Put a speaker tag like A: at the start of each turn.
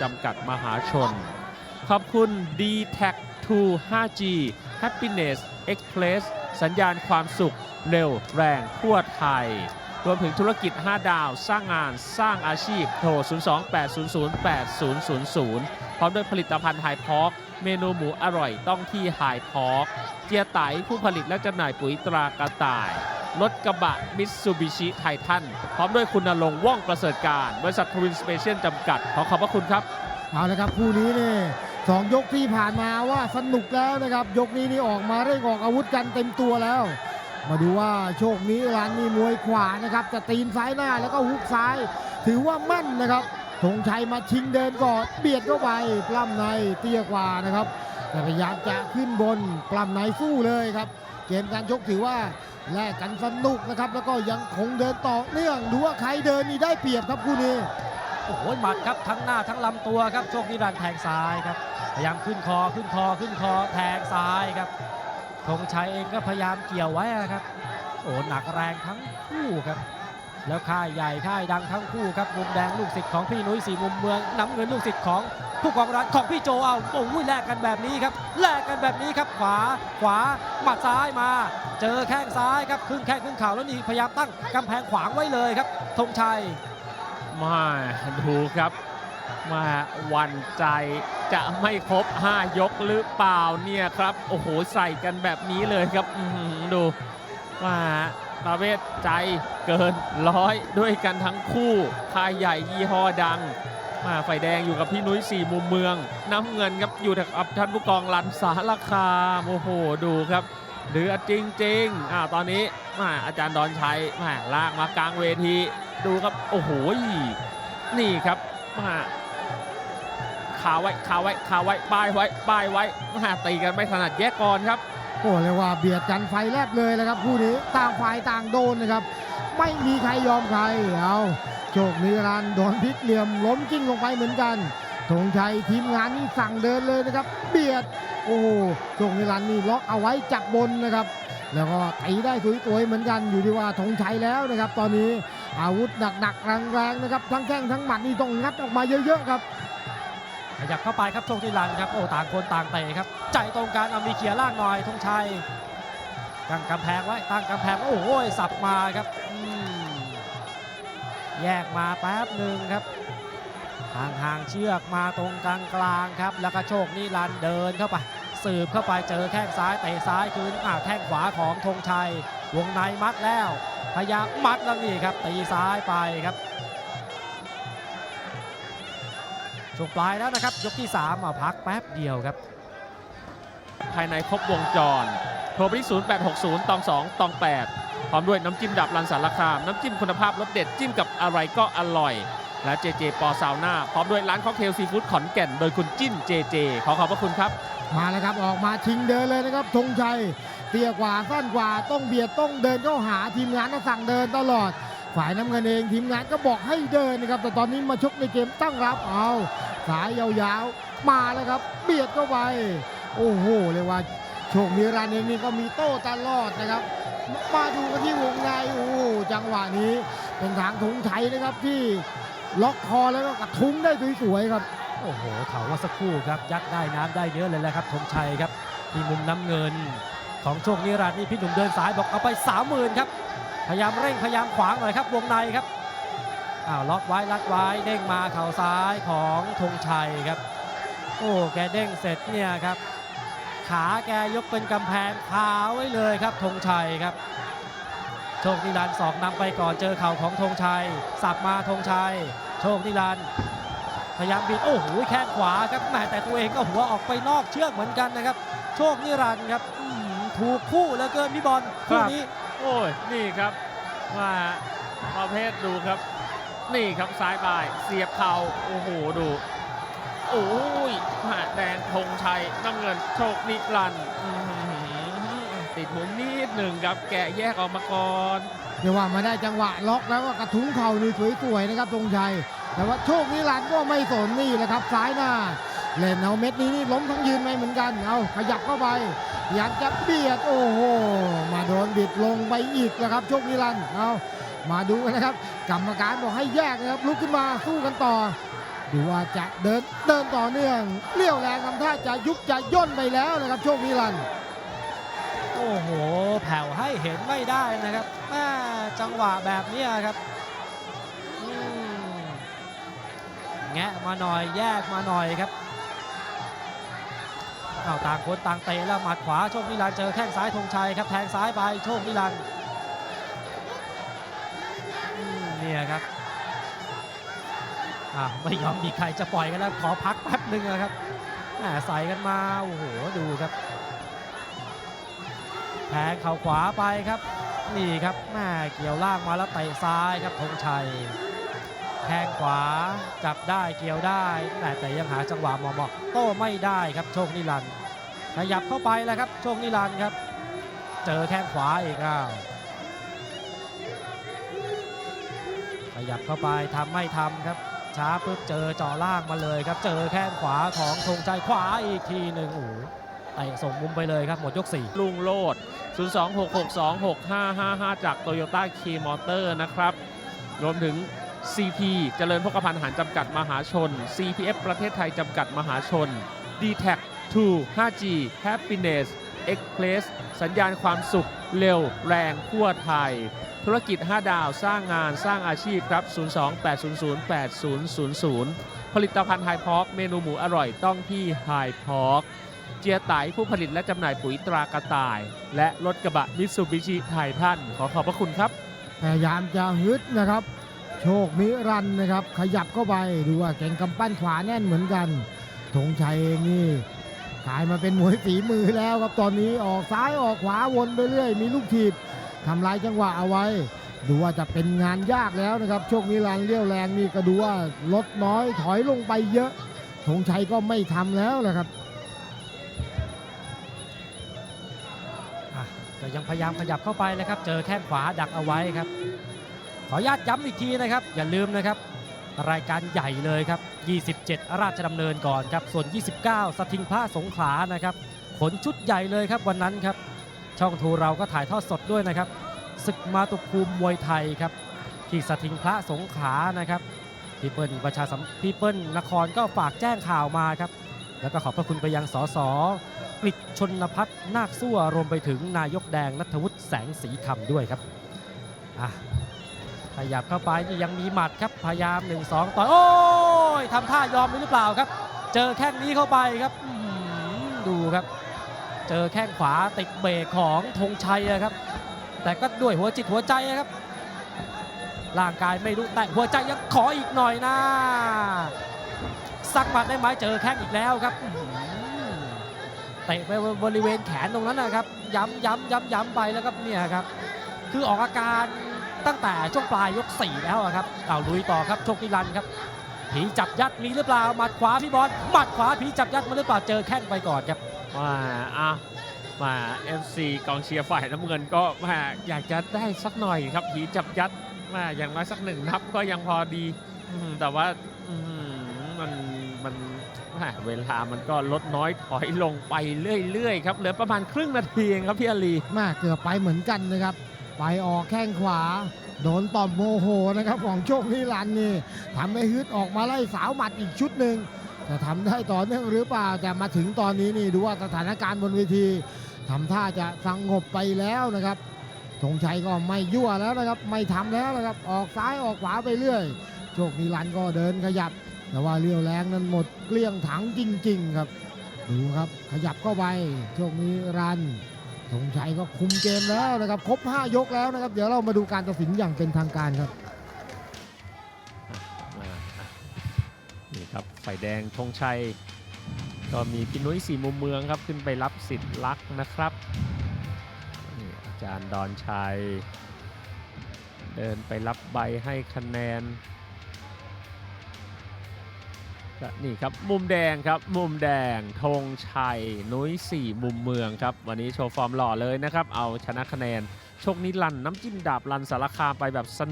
A: จำกัดมหาชน ขอบคุณ d t a c 2 5G Happiness Express สัญญาณความสุขเร็วแรงทั่วไทย รวมถึงธุรกิจ 5 ดาว สร้างงานสร้างอาชีพโทร 028008000 พร้อมด้วยผลิตภัณฑ์ไฮพอกเมนูหมูอร่อยต้องที่ไฮพอกเจียไตผู้ผลิตและจำหน่ายปุ๋ยตรากระต่าย รถกระบะมิตซูบิชิไททันพร้อมด้วยคุณนรงค์ว่องประเสริฐการบริษัททวินสเปเชียลจำกัด ขอขอบพระคุณครับ
B: เอาละครับคู่นี้นี่สองยกที่ผ่านมาว่าสนุกแล้วนะครับ ยกนี้นี่ออกมาเร่งออกอาวุธกันเต็มตัวแล้ว มาดูว่าโชคนี้ร้านนี้มวยขวานะครับจะตีนซ้ายหน้าแล้วก็ฮุกซ้าย ถือว่ามั่นนะครับธงชัยมาชิงเดินก่อนเบียดเข้าไปปล้ำในเตี้ยกว่านะครับแต่พยายามจะขึ้นบนปล้ำในสู้เลยครับ เกมการชกถือว่า แลกกันสนุกนะครับ แล้วก็ยังคงเดินต่อเนื่องดูว่าใครเดินนี่ได้เปรียบครับคู่นี้
C: โอ้โหหมัดครับทั้งหน้าทั้งลำตัวครับโชคนิรันดร์แทงซ้ายครับพยายามขึ้นคอขึ้นคอขึ้นคอแทงซ้ายครับธงชัยเองก็พยายามเกี่ยวไว้นะครับ โอ้หนักแรงทั้งคู่ครับ แล้วค่ายใหญ่ค่ายดังทั้งคู่ครับมุมแดงลูกศิษย์ของพี่นุ้ยสีมุมเมืองน้ำเงินลูกศิษย์ของผู้กองรัฐของพี่โจเอาโอ้ยแลกกันแบบนี้ครับแลกกันแบบนี้ครับขวาขวาหมัดซ้ายมา เจอแข้งซ้ายครับครึ่งแข้งครึ่งเข่าแล้วนี่พยายามตั้งกำแพงขวางไว้เลยครับธงชัย
A: มาดูครับมาหวันใจจะไม่ครบ 5 ยกหรือเปล่าเนี่ยครับ โอ้โหใส่กันแบบนี้เลยครับดูมา ประเภทใจเกินร้อยด้วยกันทั้งคู่ค่ายใหญ่ยี่ห้อดัง มาไฟแดงอยู่กับพี่นุ้ยสี่มุมเมือง น้ำเงินครับอยู่กับท่านผู้กองรันสารคามโอ้โหดูครับเดือดจริงๆอ่าตอนนี้มาอาจารย์ดอนชัยมาลากมากลางเวที ดูครับโอ้โหนี่ครับมาขาไว้ขาไว้ขาไว้ป้ายไว้ป้ายไว้มาตีกันไม่ถนัดแยกก่อนครับ
B: โอ้เรียกว่าเบียดกันไฟแลบเลยนะครับคู่นี้ต่างฝ่ายต่างโดนนะครับ ไม่มีใครยอมใครเอาโชคนิรันดรโดนพลิกเหลี่ยมล้มกิ้งลงไปเหมือนกันธงชัยทีมงานนี่สั่งเดินเลยนะครับ เบียดโอ้โหโชคนิรันนี่ล็อกเอาไว้จับบนนะครับ แล้วก็ตีได้สวยๆเหมือนกันอยู่ที่ว่าธงชัยแล้วนะครับ ตอนนี้อาวุธหนักๆแรงๆนะครับทั้งแข้งทั้งหมัดนี่ต้องงัดออกมาเยอะๆครับ
C: ขยับเข้าไปครับโชคนิรันครับโอ้ต่างคนต่างเตะครับใจตรงกันเอามีเขียร์ล่างหน่อยธงชัยตั้งกำแพงไว้ตั้งกำแพงโอ้โหสับมาครับแยกมาแป๊บหนึ่งครับห่างๆเชือกมาตรงกลางกลางครับ แล้วก็โชคนิรันเดินเข้าไปสืบเข้าไปเจอแข้งซ้ายเตะซ้ายคืนอ่าแข้งขวาของธงชัย วงในมัดแล้วพยายามมัดแล้วนี่ครับตีซ้ายไปครับ ช่วงปลายแล้วนะครับ ยกที่3มาพักแป๊บเดียวครับ
A: ภายในครบวงจร โทรไปที่0860ตอง2ตอง8พร้อมด้วยน้ำจิ้มดับรันสารคาม น้ำจิ้มคุณภาพรสเด็ดจิ้มกับอะไรก็อร่อย และเจเจปอซาวน่าพร้อมด้วยร้านค็อกเทลซีฟู้ดขอนแก่น โดยคุณจิ้นเจเจขอขอบพระคุณครับ
B: มาแล้วครับออกมาชิงเดินเลยนะครับธงชัยเตี้ยกว่าสั้นกว่าต้องเบียดต้องเดินเข้าหาทีมงานก็สั่งเดินตลอด ฝ่ายน้ำเงินเองทีมงานก็บอกให้เดินนะครับ แต่ตอนนี้มาชกในเกมตั้งรับเอาสายยาวๆ มาแล้วครับ เบียดเข้าไป โอ้โหเรียกว่าโชคมีรันเองนี่ก็มีโต้ตลอดนะครับ มาดูกันที่วงในโอ้จังหวะนี้เป็นทางธงชัยนะครับที่ล็อกคอแล้วก็กระทุ้งได้สวยๆครับ
C: โอ้โหเข่าว่าสักครู่ครับ ยัดได้น้ำได้เนื้อเลยแหละครับธงชัยครับ ที่มุมน้ำเงินของโชคนิรันดร์นี่พี่หนุ่มเดินสายบอกเอาไป30,000ครับ พยายามเร่งพยายามขวางหน่อยครับวงในครับอ้าวล็อกไว้รัดไว้เด้งมาเข่าซ้ายของธงชัยครับ โอ้แกเด้งเสร็จเนี่ยครับ ขาแกยกเป็นกำแพงคาไว้เลยครับธงชัยครับโชคนิรันดร์สอกนำไปก่อนเจอเข่าของธงชัย สับมาธงชัย โชคนิรันดร์พยายามบิดโอ้โหแข้งขวาครับแหมแต่ตัวเองก็หัวออกไปนอกเชือกเหมือนกันนะครับ โชคนิรันดร์ครับถูกคู่เหลือเกินพี่บอลคู่นี้
A: อ้ยนี่ครับมาประเภทดูครับ นี่ครับซ้ายบ่ายเสียบเข่าโอ้โหดูโอ้ยมาแดงธงชัยน้ำเงินโชคนิรันติดมุมนิดหนึ่งครับ แกะแยกออกมาก่อน
B: เดี๋ยวว่ามาได้จังหวะล็อกแล้วก็กระทุ้งเข่านี่สวยๆนะครับธงชัยแต่ว่าโชคนิรันดร์ก็ไม่สนนี่แหละครับซ้ายหน้า เล่นเอาเม็ดนี้นี่ล้มทั้งยืนไปเหมือนกัน เอาขยับเข้าไป อยากจะเบียด โอ้โห มาโดนบิดลงไปอีกแล้วครับโชคนิรันเอามาดูกันนะครับ กรรมการบอกให้แยกนะครับ ลุกขึ้นมาสู้กันต่อ ดูว่าจะเดินเดินต่อเนื่องเลี้ยวแรงทำท่าจะยุบจะย่นไปแล้วนะครับโชคนิรัน
C: โอ้โห แผ่วให้เห็นไม่ได้นะครับแม่จังหวะแบบนี้ครับแงะมาหน่อยแยกมาหน่อยครับ เอาต่างคนต่างเตะแล้วหมัดขวาโชคนิรันดร์เจอแข้งซ้ายธงชัยครับแทงซ้ายไปโชคนิรันดร์อืมเนี่ยครับอะไม่ยอมมีใครจะปล่อยกันแล้วขอพักแป๊บหนึ่งนะครับแหมใส่กันมาโอ้โหดูครับแทงเข่าขวาไปครับนี่ครับแม่เกี่ยวล่างมาแล้วเตะซ้ายครับธงชัย แทงขวาจับได้เกี่ยวได้แต่แต่ยังหาจังหวะเหมาะๆโต้ไม่ได้ครับโชคนิรันดร์ขยับเข้าไปแล้วครับโชคนิรันดร์ครับ เจอแข้งขวาอีกอ้าวขยับเข้าไปทำไม่ทำครับช้าปุ๊บเจอจ่อล่างมาเลยครับ เจอแข้งขวาของธงชัยขวาอีกทีหนึ่งโอ้โหเตะส่งมุมไปเลยครับ หมดยกสี่
A: ลุงโลด 026626555 จาก Toyota k e y Motor นะครับ รวมถึง CP เจริญพกพันธ์อาหารจำกัดมหาชน CPF ประเทศไทยจำกัดมหาชน d t a c 2 5G Happiness Express สัญญาณความสุขเร็วแรงทั่วไทย ธุรกิจ 5 ดาวสร้างงานสร้างอาชีพครับ 028008000 ผลิตภัณฑ์ไฮพอกเมนูหมูอร่อยต้องที่ไฮพอกเจียไตผู้ผลิตและจำหน่ายปุ๋ยตรากระต่าย และรถกระบะมิตซูบิชิไททันขอขอบพระคุณครับ
B: พยายามจะฮึดนะครับ โชคนิรันนะครับ ขยับเข้าไปดูว่าเก่งกำปั้นขวาแน่นเหมือนกันธงชัยเองนี่กลายมาเป็นมวยฝีมือแล้วครับตอนนี้ออกซ้ายออกขวาวนไปเรื่อย มีลูกถีบทำลายจังหวะเอาไว้ ดูว่าจะเป็นงานยากแล้วนะครับโชคนิรันเลี้ยวแรงนี่ก็ดูว่าลดน้อยถอยลงไปเยอะธงชัยก็ไม่ทำแล้วนะครับ
C: อะก็ยังพยายามขยับเข้าไปนะครับ เจอแข้งขวาดักเอาไว้ครับ ขออนุญาตย้ำอีกทีนะครับ อย่าลืมนะครับ รายการใหญ่เลยครับ 27 ราชดำเนินก่อนครับ ส่วน 29 สถิงพระสงขลานะครับขนชุดใหญ่เลยครับวันนั้นครับ ช่องทูเราก็ถ่ายทอดสดด้วยนะครับ ศึกมาตุภูมิมวยไทยครับ ที่สถิงพระสงขลานะครับพี่เปิ้ลประชาสัมพี่เปิ้ลนครก็ฝากแจ้งข่าวมาครับ แล้วก็ขอบพระคุณไปยังสสกฤษชนพัฒนนาคสั่วรวมไปถึงนายกแดงนัทวุฒิแสงสีคำด้วยครับอะ ขยับเข้าไปยังมีหมัดครับพยายาม 1 2 ต่อยโอ้ยทำท่ายอมหรือเปล่าครับ เจอแข้งนี้เข้าไปครับดูครับ เจอแข้งขวาติดเบรกของธงชัยครับ แต่ก็ด้วยหัวจิตหัวใจครับ ร่างกายไม่รู้แต่หัวใจยังขออีกหน่อยนะสักหมัดได้ไหมเจอแข้งอีกแล้วครับเตะไปบริเวณแขนตรงนั้นนะครับ ย้ำย้ำย้ำย้ำไปแล้วครับเนี่ยครับ คือออกอาการ ตั้งแต่ช่วงปลายยก 4 แล้วอะครับเอาลุยต่อครับโชคนิรันดร์ครับผีจับยัดมีหรือเปล่าหมัดขวาพี่บอลหมัดขวาผีจับยัดมาหรือเปล่าเจอแข้งไปก่อนครับ
A: มาอะมาเอฟซีกองเชียร์ฝ่ายน้ำเงินก็มาอยากจะได้สักหน่อยครับผีจับยัดมาอย่างน้อยสักหนึ่งนับก็ยังพอดีอืมแต่ว่าอืมมันมันแหม่เวลามันก็ลดน้อยถอยลงไปเรื่อยๆครับเหลือประมาณครึ่งนาทีเองครับพี่อาลี
B: แม่เกือบไปเหมือนกันนะครับ ไปออกแข้งขวา โดนต่อมโมโหนะครับของโชคนิรันนี่ทำให้ฮึดออกมาไล่สาวหมัดอีกชุดหนึ่งจะทำได้ต่อเนื่องหรือเปล่าแต่มาถึงตอนนี้นี่ดูว่าสถานการณ์บนเวทีทำท่าจะสงบไปแล้วนะครับธงชัยก็ไม่ยั่วแล้วนะครับ ไม่ทำแล้วนะครับ ออกซ้ายออกขวาไปเรื่อย โชคนิรันก็เดินขยับ แต่ว่าเลี้ยวแรงนั้นหมดเกลี้ยงถังจริง ๆ ครับ ดูครับขยับเข้าไปโชคนิรันดร์ ธงชัยก็คุมเกมแล้วนะครับ ครบ 5 ยกแล้วนะครับ เดี๋ยวเรามาดูการตัดสินอย่างเป็นทางการครับ
A: มานี่ครับฝ่ายแดงธงชัย ก็มีพี่นุ้ยสีมุมเมืองครับ ขึ้นไปรับสิทธิ์ลักนะครับนี่อาจารย์ดอนชัย เดินไปรับใบให้คะแนน นี่ครับมุมแดงครับมุมแดงธงชัย นุ้ยสี่มุมเมืองครับ วันนี้โชว์ฟอร์มหล่อเลยนะครับ เอาชนะคะแนน โชคนิรันน้ำจิ้มดาบรันสารคามไปแบบส